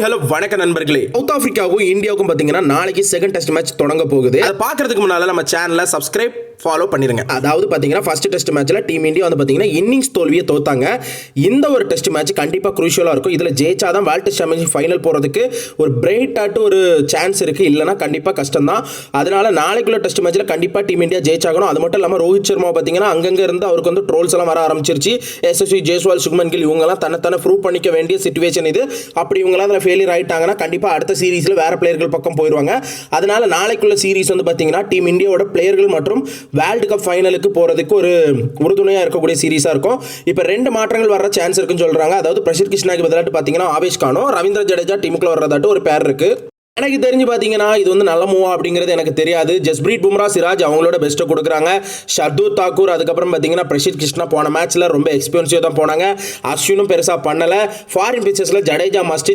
Hello வணக்க நண்பர்களே. South ஆப்பிரிக்காவுக்கும் இந்தியாவுக்கும் பார்த்தீங்கன்னா நாளைக்கு செகண்ட் டெஸ்ட் மேட்ச் தொடங்க போகுது. அதை பார்க்கறதுக்கு முன்னால நம்ம சேனலை சப்ஸ்கிரைப் ஃபாலோ பண்ணிருங்க. அதாவது பார்த்தீங்கன்னா ஃபர்ஸ்ட் டெஸ்ட் மேட்ச்ல டீம் இந்தியா வந்து பார்த்தீங்கன்னா இன்னிங்ஸ் தோல்வியை தோத்தாங்க. இந்த ஒரு டெஸ்ட் மேட்ச் கண்டிப்பாக குரூஷியலாக இருக்கும். இதில் ஜெயிச்சா தான் வேர்ல்டு டெஸ்ட் சாம்பியன்ஷிப் ஃபைனல் போகிறதுக்கு ஒரு பிரைட் ஒரு சான்ஸ் இருக்குது இல்லைனா கண்டிப்பாக கஷ்டம் தான் அதனால நாளைக்குள்ள டெஸ்ட் மேட்ச்சில் கண்டிப்பாக டீம் இந்தியா ஜெயிச்சாகணும். அது மட்டும் இல்லாமல் ரோஹித் சர்மா பார்த்தீங்கன்னா அங்கங்கே இருந்து அவருக்கு வந்து ட்ரோல்ஸ் எல்லாம் வர ஆரம்பிச்சிருச்சு. எஸ்எஸ்வி ஜெய்ஸ்வால் சுக்மன் கில் இவங்கெல்லாம் தன்னைத்தானே ப்ரூவ் பண்ணிக்க வேண்டிய சுச்சுவேஷன் இது. அப்படி இவங்களாம் அதில் ஃபெயிலியர் ஆகிட்டாங்கன்னா கண்டிப்பாக அடுத்த சீரீஸில் வேறு பிளேயர்கள் பக்கம் போயிடுவாங்க அதனால நாளைக்குள்ள சீரீஸ் வந்து பார்த்தீங்கன்னா டீம் இந்தியாவோட பிளேயர்கள் மற்றும் வேர்ல்டு கப் ஃபைனலுக்கு போகிறதுக்கு ஒரு உறுதுணையாக இருக்கக்கூடிய சீரீஸாக இருக்கும். இப்போ ரெண்டு மாற்றங்கள் வர சான்ஸ் இருக்குன்னு சொல்கிறாங்க அதாவது பிரசித் கிருஷ்ணாக்கு பதிலாட்டு பார்த்தீங்கன்னா ஆவேஷ் கானோ ரவீந்திர ஜடேஜா டீமுக்குள்ள வர்றதாட்டு ஒரு பேர் இருக்குது எனக்கு தெரிஞ்சு பார்த்தீங்கன்னா இது வந்து நல்ல மூவா அப்படிங்கிறது எனக்கு தெரியாது. ஜஸ்பிரீத் பும்ரா சிராஜ் அவங்களோட பெஸ்ட்டை கொடுக்குறாங்க. ஷர்து தாக்கூர் அதுக்கப்புறம் பார்த்தீங்கன்னா பிரஷித் கிருஷ்ணா போன மேட்ச்சில் ரொம்ப எக்ஸ்பென்சிவ் தான் போனாங்க. அஸ்வினும் பெருசாக பண்ணலை. Foreign பிச்சர்ஸில் Jadeja must